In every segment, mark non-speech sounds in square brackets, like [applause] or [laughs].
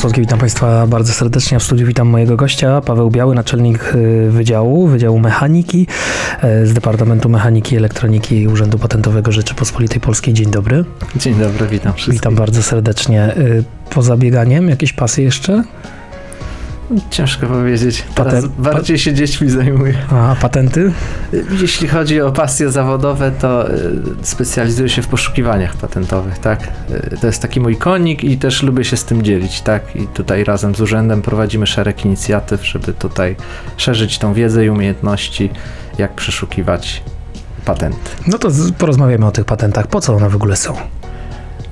Słodki, witam Państwa bardzo serdecznie. W studiu witam mojego gościa, Paweł Biały, naczelnik y, Wydziału, Wydziału Mechaniki y, z Departamentu Mechaniki i Elektroniki Urzędu Patentowego Rzeczypospolitej Polskiej. Dzień dobry. Dzień dobry, witam wszystkich. Witam bardzo serdecznie. Y, Poza bieganiem, jakieś pasy jeszcze? Ciężko powiedzieć. Teraz Patent- bardziej się dziećmi zajmuję. A patenty? Jeśli chodzi o pasje zawodowe, to y, specjalizuję się w poszukiwaniach patentowych, tak? Y, To jest taki mój konik i też lubię się z tym dzielić, tak? I tutaj razem z urzędem prowadzimy szereg inicjatyw, żeby tutaj szerzyć tą wiedzę i umiejętności, jak przeszukiwać patenty. No to z- porozmawiamy o tych patentach. Po co one w ogóle są?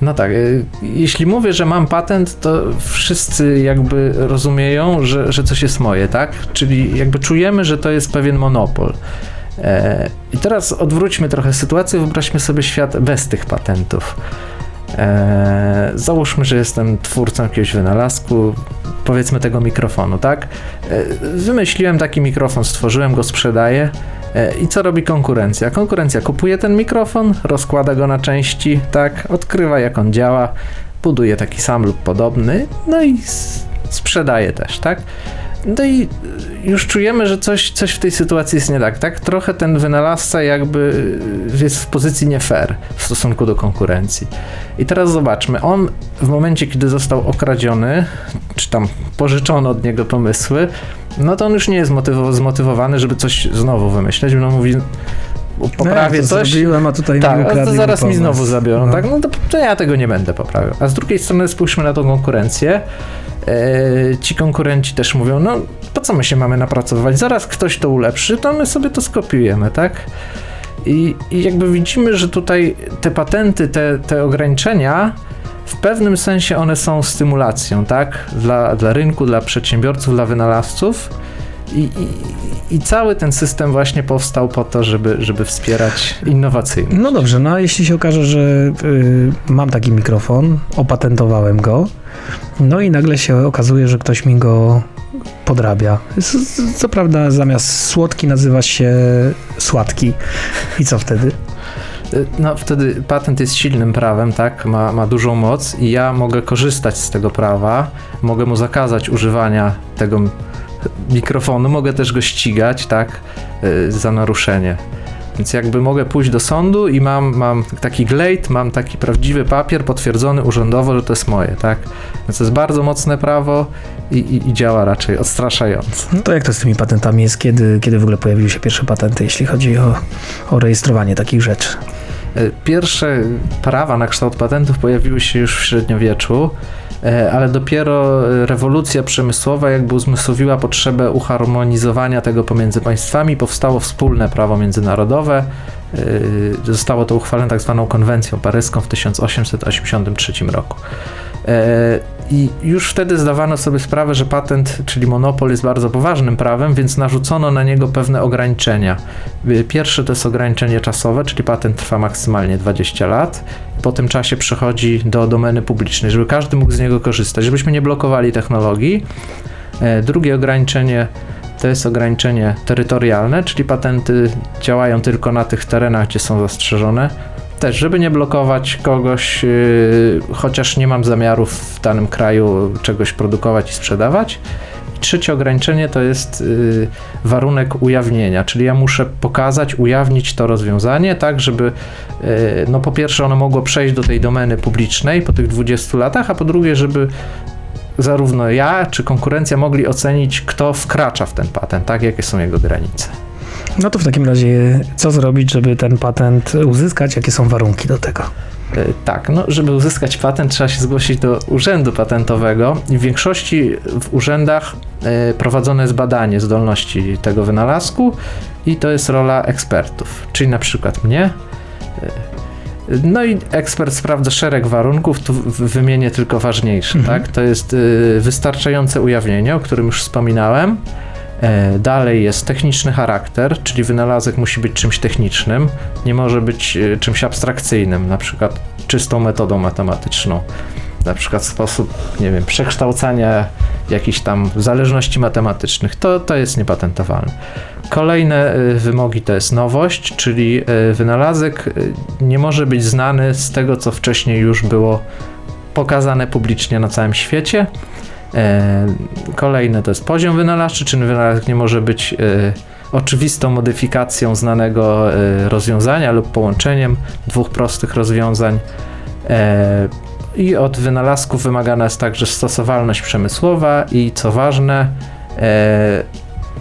No tak, y, jeśli mówię, że mam patent, to wszyscy jakby rozumieją, że, że coś jest moje, tak? Czyli jakby czujemy, że to jest pewien monopol. E, I teraz odwróćmy trochę sytuację, wyobraźmy sobie świat bez tych patentów. E, załóżmy, że jestem twórcą jakiegoś wynalazku, powiedzmy tego mikrofonu, tak? E, wymyśliłem taki mikrofon, stworzyłem go, sprzedaję. E, I co robi konkurencja? Konkurencja kupuje ten mikrofon, rozkłada go na części, tak, odkrywa jak on działa, buduje taki sam lub podobny, no i sprzedaje też, tak? No i y, już czujemy, że coś, coś w tej sytuacji jest nie tak, tak? Trochę ten wynalazca jakby y, jest w pozycji nie fair w stosunku do konkurencji. I teraz zobaczmy, on w momencie, kiedy został okradziony, czy tam pożyczono od niego pomysły, no to on już nie jest motywo- zmotywowany, żeby coś znowu wymyśleć, no mówi, poprawię Ja to coś, Zrobiłem, a tutaj tak, a to zaraz mi znowu zabiorą, No. tak? No to, to ja tego nie będę poprawiał. A z drugiej strony spójrzmy na tą konkurencję. E, ci konkurenci też mówią, no po co my się mamy napracować? Zaraz ktoś to ulepszy, to my sobie to skopiujemy, tak? I, i jakby widzimy, że tutaj te patenty, te, te ograniczenia, w pewnym sensie one są stymulacją, tak? Dla, dla rynku, dla przedsiębiorców, dla wynalazców. I, i, I cały ten system właśnie powstał po to, żeby, żeby wspierać innowacyjność. No dobrze, no a jeśli się okaże, że y, mam taki mikrofon, opatentowałem go, no i nagle się okazuje, że ktoś mi go podrabia. Co prawda zamiast słodki nazywa się słodki. I co wtedy? No wtedy patent jest silnym prawem, tak? Ma, ma dużą moc i ja mogę korzystać z tego prawa, mogę mu zakazać używania tego mikrofonu, mogę też go ścigać, tak? Y, Za naruszenie. Więc jakby mogę pójść do sądu i mam, mam taki glejt, mam taki prawdziwy papier potwierdzony urzędowo, że to jest moje, tak? Więc to jest bardzo mocne prawo i, i, i działa raczej odstraszająco. No to jak to z tymi patentami jest? Kiedy, kiedy w ogóle pojawiły się pierwsze patenty, jeśli chodzi o, o rejestrowanie takich rzeczy? E, Pierwsze prawa na kształt patentów pojawiły się już w średniowieczu, e, ale dopiero rewolucja przemysłowa jakby uzmysłowiła potrzebę uharmonizowania tego pomiędzy państwami. Powstało wspólne prawo międzynarodowe. e, Zostało to uchwalone tak zwaną konwencją paryską w 1883 roku. I już wtedy zdawano sobie sprawę, że patent, czyli monopol, jest bardzo poważnym prawem, więc narzucono na niego pewne ograniczenia. Y, Pierwsze to jest ograniczenie czasowe, czyli patent trwa maksymalnie 20 lat. Po tym czasie przechodzi do domeny publicznej, żeby każdy mógł z niego korzystać, żebyśmy nie blokowali technologii. E, Drugie ograniczenie to jest ograniczenie terytorialne, czyli patenty działają tylko na tych terenach, gdzie są zastrzeżone. Też, żeby nie blokować kogoś, yy, chociaż nie mam zamiaru w danym kraju czegoś produkować i sprzedawać. Trzecie ograniczenie to jest yy, warunek ujawnienia, czyli ja muszę pokazać, ujawnić to rozwiązanie, tak żeby yy, no po pierwsze ono mogło przejść do tej domeny publicznej po tych 20 latach, a po drugie, żeby zarówno ja czy konkurencja mogli ocenić, kto wkracza w ten patent, tak, jakie są jego granice. No to w takim razie co zrobić, żeby ten patent uzyskać? Jakie są warunki do tego? E, Tak, no, żeby uzyskać patent, trzeba się zgłosić do urzędu patentowego i w większości w urzędach e, prowadzone jest badanie zdolności tego wynalazku i to jest rola ekspertów, czyli na przykład mnie. E, No i ekspert sprawdza szereg warunków, tu wymienię tylko ważniejsze, Mhm. tak? To jest wystarczające ujawnienie, o którym już wspominałem. E, Dalej jest techniczny charakter, czyli wynalazek musi być czymś technicznym, nie może być e, czymś abstrakcyjnym, na przykład czystą metodą matematyczną. Na przykład sposób, nie wiem, przekształcania jakichś tam zależności matematycznych. To, to jest niepatentowalne. Kolejne e, wymogi to jest nowość, czyli wynalazek nie może być znany z tego, co wcześniej już było pokazane publicznie na całym świecie. E, kolejne to jest poziom wynalazczy, czy wynalazek nie może być e, oczywistą modyfikacją znanego e, rozwiązania lub połączeniem dwóch prostych rozwiązań. I od wynalazków wymagana jest także stosowalność przemysłowa i co ważne,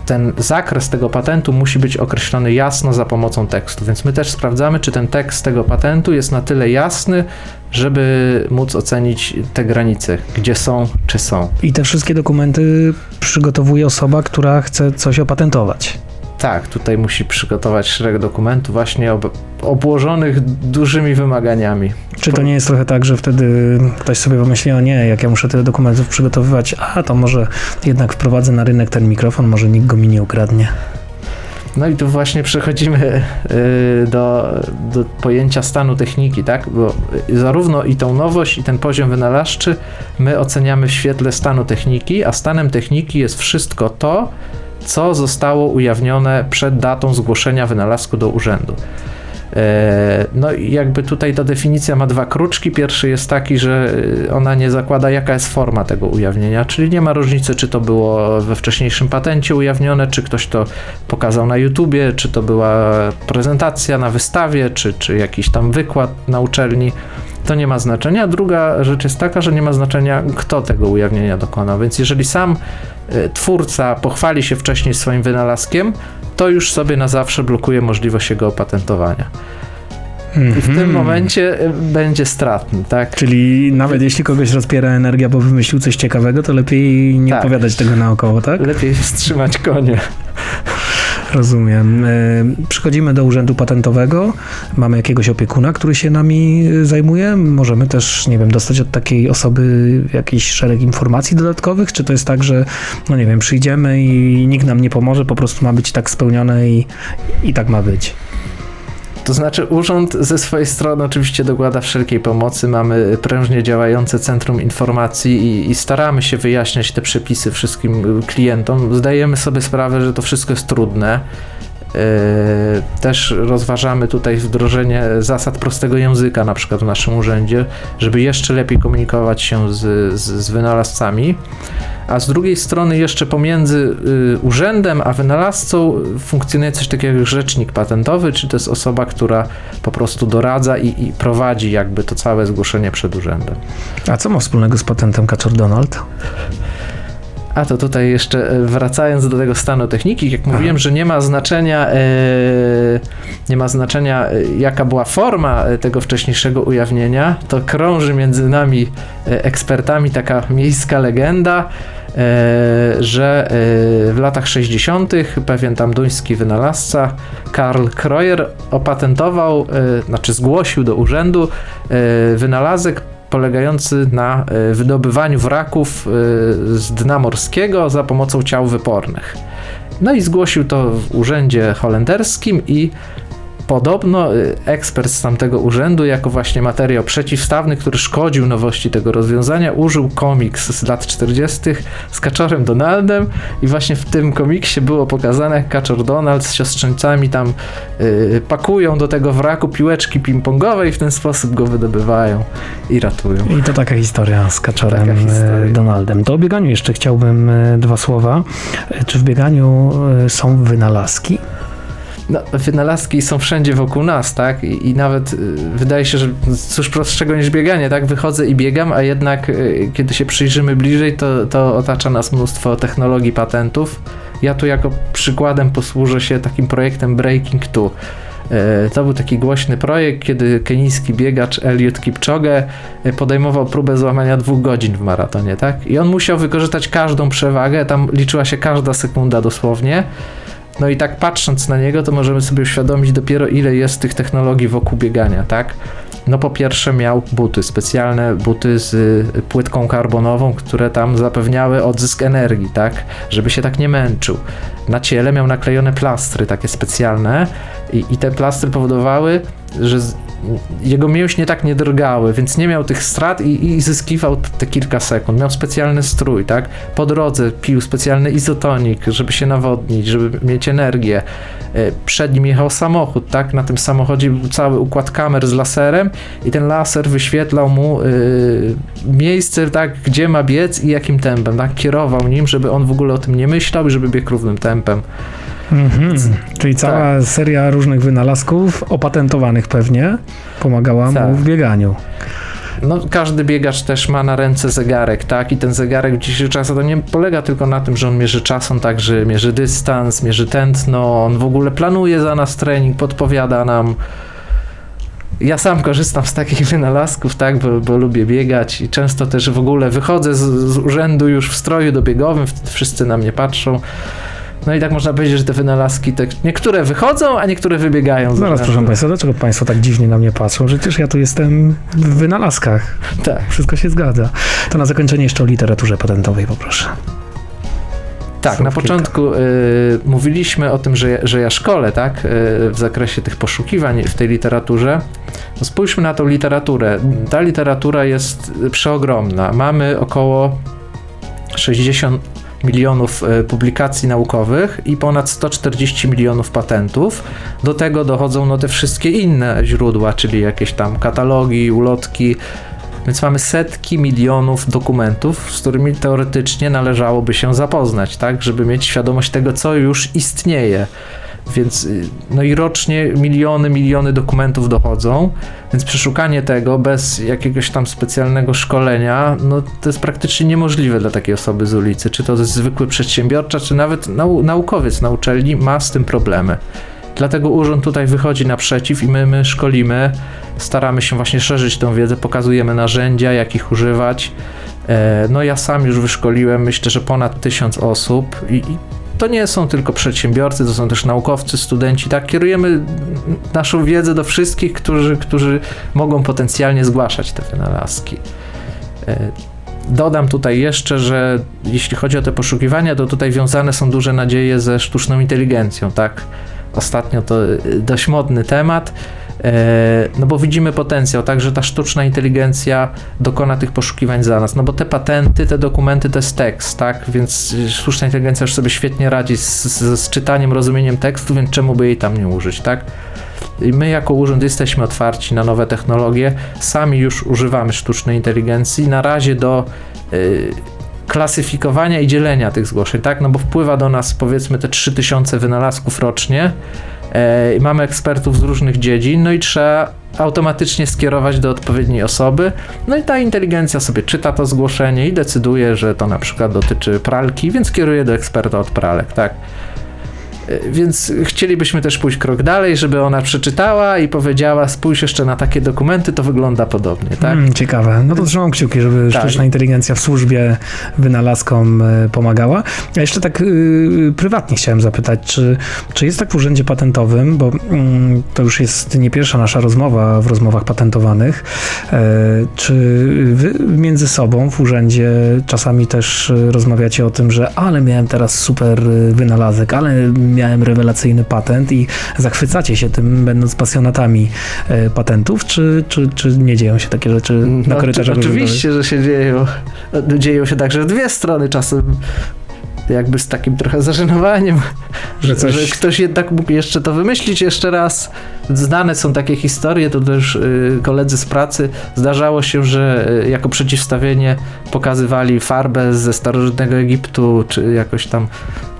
ten zakres tego patentu musi być określony jasno za pomocą tekstu, więc my też sprawdzamy, czy ten tekst tego patentu jest na tyle jasny, żeby móc ocenić te granice, gdzie są, czy są. I te wszystkie dokumenty przygotowuje osoba, która chce coś opatentować. Tak, tutaj musi przygotować szereg dokumentów właśnie ob obłożonych dużymi wymaganiami. Czy to nie jest trochę tak, że wtedy ktoś sobie pomyśli, o nie, jak ja muszę tyle dokumentów przygotowywać, a to może jednak wprowadzę na rynek ten mikrofon, może nikt go mi nie ukradnie. No i tu właśnie przechodzimy y, do, do pojęcia stanu techniki, tak? Bo zarówno i tą nowość, i ten poziom wynalazczy my oceniamy w świetle stanu techniki, a stanem techniki jest wszystko to, co zostało ujawnione przed datą zgłoszenia wynalazku do urzędu. E, No i jakby tutaj ta definicja ma dwa kruczki. Pierwszy jest taki, że y, ona nie zakłada jaka jest forma tego ujawnienia, czyli nie ma różnicy, czy to było we wcześniejszym patencie ujawnione, czy ktoś to pokazał na YouTubie, czy to była prezentacja na wystawie, czy, czy jakiś tam wykład na uczelni. To nie ma znaczenia. Druga rzecz jest taka, że nie ma znaczenia, kto tego ujawnienia dokonał. Więc jeżeli sam twórca pochwali się wcześniej swoim wynalazkiem, to już sobie na zawsze blokuje możliwość jego opatentowania. I w tym Mhm. momencie y, będzie stratny, tak? Czyli nawet jeśli kogoś rozpiera energia, bo wymyślił coś ciekawego, to lepiej nie Tak. opowiadać tego naokoło, tak? Lepiej [laughs] wstrzymać konie. Rozumiem. E, Przychodzimy do urzędu patentowego, mamy jakiegoś opiekuna, który się nami e, zajmuje. Możemy też, nie wiem, dostać od takiej osoby jakiś szereg informacji dodatkowych, czy to jest tak, że, no nie wiem, przyjdziemy i nikt nam nie pomoże, po prostu ma być tak spełnione i, i tak ma być. To znaczy, urząd ze swojej strony oczywiście dokłada wszelkiej pomocy. Mamy prężnie działające centrum informacji i, i staramy się wyjaśniać te przepisy wszystkim y, klientom. Zdajemy sobie sprawę, że to wszystko jest trudne. Yy, Też rozważamy tutaj wdrożenie zasad prostego języka, na przykład w naszym urzędzie, żeby jeszcze lepiej komunikować się z, z, z wynalazcami. A z drugiej strony, jeszcze pomiędzy y, urzędem a wynalazcą funkcjonuje coś takiego jak rzecznik patentowy, czy to jest osoba, która po prostu doradza i, i prowadzi jakby to całe zgłoszenie przed urzędem. A co ma wspólnego z patentem Kaczor Donald? A to tutaj jeszcze e, wracając do tego stanu techniki, jak mówiłem, że nie ma znaczenia, e, nie ma znaczenia e, jaka była forma tego wcześniejszego ujawnienia, to krąży między nami ekspertami taka miejska legenda, że w latach 60. pewien tam duński wynalazca Karl Kreuer opatentował, znaczy zgłosił do urzędu wynalazek polegający na e, wydobywaniu wraków e, z dna morskiego za pomocą ciał wypornych. No i zgłosił to w urzędzie holenderskim i podobno y, ekspert z tamtego urzędu, jako właśnie materiał przeciwstawny, który szkodził nowości tego rozwiązania, użył komiks z lat 40. z Kaczorem Donaldem i właśnie w tym komiksie było pokazane, jak Kaczor Donald z siostrzeńcami tam y, pakują do tego wraku piłeczki ping-pongowe i w ten sposób go wydobywają i ratują. I to taka historia z Kaczorem Taka historia. Donaldem. To o bieganiu jeszcze chciałbym e, dwa słowa. Czy w bieganiu są wynalazki? No, wynalazki są wszędzie wokół nas, tak? I, i nawet y, wydaje się, że cóż prostszego niż bieganie, tak? Wychodzę i biegam, a jednak y, kiedy się przyjrzymy bliżej, to, to otacza nas mnóstwo technologii, patentów. Ja tu jako przykładem posłużę się takim projektem Breaking 2. E, To był taki głośny projekt, kiedy kenijski biegacz Eliud Kipchoge e, podejmował próbę złamania dwóch godzin w maratonie, tak? I on musiał wykorzystać każdą przewagę, tam liczyła się każda sekunda dosłownie. No i tak patrząc na niego, to możemy sobie uświadomić dopiero ile jest tych technologii wokół biegania, tak? No po pierwsze miał buty, specjalne buty z y, płytką karbonową, które tam zapewniały odzysk energii, tak? Żeby się tak nie męczył. Na ciele miał naklejone plastry takie specjalne i, i te plastry powodowały, że jego mięśnie tak nie drgały, więc nie miał tych strat i, i zyskiwał te kilka sekund. Miał specjalny strój, tak? Po drodze pił specjalny izotonik, żeby się nawodnić, żeby mieć energię. E, Przed nim jechał samochód, tak? Na tym samochodzie był cały układ kamer z laserem i ten laser wyświetlał mu y, miejsce, tak? Gdzie ma biec i jakim tempem, tak? Kierował nim, żeby on w ogóle o tym nie myślał i żeby biegł równym tempem. Mhm. Czyli cała seria różnych wynalazków, opatentowanych pewnie, pomagała Tak. mu w bieganiu. No, każdy biegacz też ma na ręce zegarek, tak? I ten zegarek w dzisiejszych czasach to nie polega tylko na tym, że on mierzy czas, on także mierzy dystans, mierzy tętno, on w ogóle planuje za nas trening, podpowiada nam. Ja sam korzystam z takich [laughs] wynalazków, tak, bo, bo lubię biegać i często też w ogóle wychodzę z, z urzędu już w stroju dobiegowym, wszyscy na mnie patrzą. No i tak można powiedzieć, że te wynalazki, te, niektóre wychodzą, a niektóre wybiegają. Zaraz, urzędu. proszę Państwa, dlaczego Państwo tak dziwnie na mnie patrzą? Przecież ja tu jestem w wynalazkach. Tak. Wszystko się zgadza. To na zakończenie jeszcze o literaturze patentowej poproszę. Tak, Są na kilka. początku y, mówiliśmy o tym, że, ja- że ja szkolę, tak, y, w zakresie tych poszukiwań w tej literaturze. No spójrzmy na tą literaturę. Ta literatura jest przeogromna. Mamy około 60 milionów y, publikacji naukowych i ponad 140 milionów patentów. Do tego dochodzą no, te wszystkie inne źródła, czyli jakieś tam katalogi, ulotki. Więc mamy setki milionów dokumentów, z którymi teoretycznie należałoby się zapoznać, tak, żeby mieć świadomość tego, co już istnieje. Więc y, no i rocznie miliony, miliony dokumentów dochodzą, więc przeszukanie tego bez jakiegoś tam specjalnego szkolenia, no to jest praktycznie niemożliwe dla takiej osoby z ulicy. Czy to zwykły przedsiębiorca, czy nawet nau naukowiec na uczelni ma z tym problemy. Dlatego urząd tutaj wychodzi naprzeciw i my, my szkolimy, staramy się właśnie szerzyć tą wiedzę, pokazujemy narzędzia, jak ich używać. E, No ja sam już wyszkoliłem, myślę, że ponad tysiąc osób i, i to nie są tylko przedsiębiorcy, to są też naukowcy, studenci, tak? Kierujemy naszą wiedzę do wszystkich, którzy, którzy mogą potencjalnie zgłaszać te wynalazki. E, Dodam tutaj jeszcze, że jeśli chodzi o te poszukiwania, to tutaj wiązane są duże nadzieje ze sztuczną inteligencją, tak? Ostatnio to y, dość modny temat, e, no bo widzimy potencjał, tak, że ta sztuczna inteligencja dokona tych poszukiwań za nas, no bo te patenty, te dokumenty to jest tekst, tak, więc sztuczna inteligencja już sobie świetnie radzi z, z, z czytaniem, rozumieniem tekstu, więc czemu by jej tam nie użyć, tak? I my jako urząd jesteśmy otwarci na nowe technologie, sami już używamy sztucznej inteligencji, na razie do y, klasyfikowania i dzielenia tych zgłoszeń, tak? No bo wpływa do nas powiedzmy te 3000 wynalazków rocznie. E, mamy ekspertów z różnych dziedzin, no i trzeba automatycznie skierować do odpowiedniej osoby. No i ta inteligencja sobie czyta to zgłoszenie i decyduje, że to na przykład dotyczy pralki, więc kieruje do eksperta od pralek, tak? E, Więc chcielibyśmy też pójść krok dalej, żeby ona przeczytała i powiedziała: Spójrz jeszcze na takie dokumenty, to wygląda podobnie, tak? Mm, ciekawe. No to trzymam kciuki, żeby Tak. sztuczna inteligencja w służbie wynalazkom e, pomagała. Ja jeszcze tak y, prywatnie chciałem zapytać, czy, czy jest tak w urzędzie patentowym, bo mm, to już jest nie pierwsza nasza rozmowa w rozmowach patentowanych, e, czy wy między sobą w urzędzie czasami też rozmawiacie o tym, że ale miałem teraz super e, wynalazek, ale miałem rewelacyjny patent i zachwycacie się tym, będąc pasjonatami e, patentów, czy, czy, czy nie dzieją się takie rzeczy na No, korytarzach? Oczywiście, że się dzieją. Dzieją się także w dwie strony czasem. Jakby z takim trochę zażenowaniem, Że że, coś- że ktoś jednak mógł jeszcze to wymyślić jeszcze raz. Znane są takie historie, to też y, koledzy z pracy. Zdarzało się, że y, jako przeciwstawienie pokazywali farbę ze starożytnego Egiptu, czy jakoś tam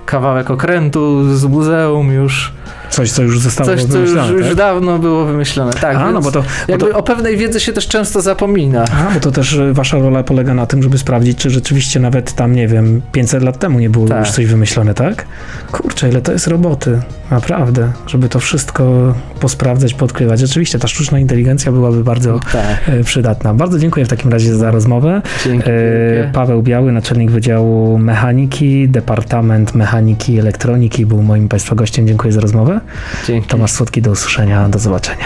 kawałek okrętu z muzeum już. Coś, co już zostało Coś, co już, wymyślone, już tak? dawno było wymyślone. Tak, A, no bo to, bo jakby to, o pewnej wiedzy się też często zapomina. a, bo to też e, wasza rola polega na tym, żeby sprawdzić, czy rzeczywiście nawet tam, nie wiem, 500 lat temu nie było Tak. już coś wymyślone, tak? Kurczę, ile to jest roboty, naprawdę, żeby to wszystko posprawdzać, podkrywać. Rzeczywiście ta sztuczna inteligencja byłaby bardzo Tak, e, przydatna. Bardzo dziękuję w takim razie za rozmowę. dzięki. E, wielkie. Paweł Biały, naczelnik Wydziału Mechaniki, Departament Mechaniki i Elektroniki był moim Państwa gościem. Dziękuję za rozmowę. Dzięki. Tomasz Słodki, do usłyszenia, do zobaczenia.